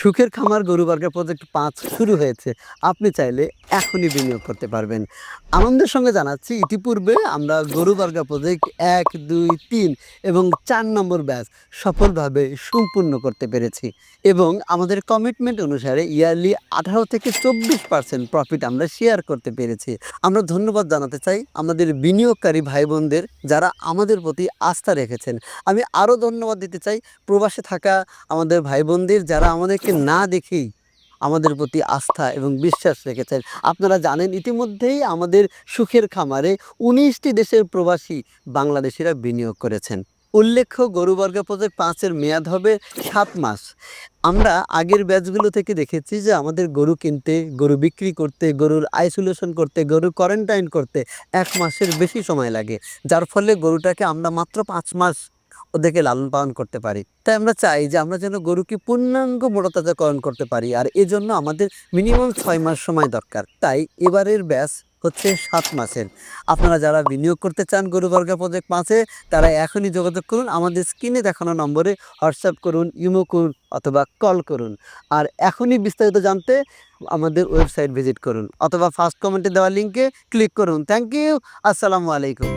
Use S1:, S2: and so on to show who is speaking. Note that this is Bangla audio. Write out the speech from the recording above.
S1: সুখের খামার গরু বার্গার প্রজেক্ট পাঁচ শুরু হয়েছে। আপনি চাইলে এখনই বিনিয়োগ করতে পারবেন। আনন্দের সঙ্গে জানাচ্ছি, ইতিপূর্বে আমরা গরু বার্গার প্রজেক্ট এক, দুই, তিন এবং চার নম্বর ব্যাচ সফলভাবে সম্পূর্ণ করতে পেরেছি এবং আমাদের কমিটমেন্ট অনুসারে ইয়ারলি আঠারো থেকে চব্বিশ পার্সেন্ট প্রফিট আমরা শেয়ার করতে পেরেছি। আমরা ধন্যবাদ জানাতে চাই আমাদের বিনিয়োগকারী ভাই বোনদের যারা আমাদের প্রতি আস্থা রেখেছেন। আমি আরও ধন্যবাদ দিতে চাই প্রবাসে থাকা আমাদের ভাই বোনদের যারা আমাদেরকে না দেখেই আমাদের প্রতি আস্থা এবং বিশ্বাস রেখেছেন। আপনারা জানেন ইতিমধ্যেই আমাদের সুখের খামারে উনিশটি দেশের প্রবাসী বাংলাদেশিরা বিনিয়োগ করেছেন। উল্লেখ্য গরুবর্গা প্রজেক্ট পাঁচের মেয়াদ হবে সাত মাস। আমরা আগের ব্যাচগুলো থেকে দেখেছি যে আমাদের গরু কিনতে, গরু বিক্রি করতে, গরুর আইসোলেশন করতে, গরু কোয়ারেন্টাইন করতে এক মাসের বেশি সময় লাগে। যার ফলে গরুটাকে আমরা মাত্র পাঁচ মাস ওদেরকে লালন পালন করতে পারি। তাই আমরা চাই যে আমরা যেন গরুকে পূর্ণাঙ্গ মোড়তাজাকরণ করতে পারি আর এজন্য আমাদের মিনিমাম ছয় মাস সময় দরকার। তাই এবারের ব্যাস হচ্ছে সাত মাসের। আপনারা যারা বিনিয়োগ করতে চান গরু বর্গা প্রজেক্ট মাসে তারা এখনই যোগাযোগ করুন, আমাদের স্ক্রিনে দেখানো নম্বরে হোয়াটসঅ্যাপ করুন ইমো করুন অথবা কল করুন। আর এখনই বিস্তারিত জানতে আমাদের ওয়েবসাইট ভিজিট করুন অথবা ফার্স্ট কমেন্টে দেওয়া লিঙ্কে ক্লিক করুন। থ্যাংক ইউ আসসালামু আলাইকুম।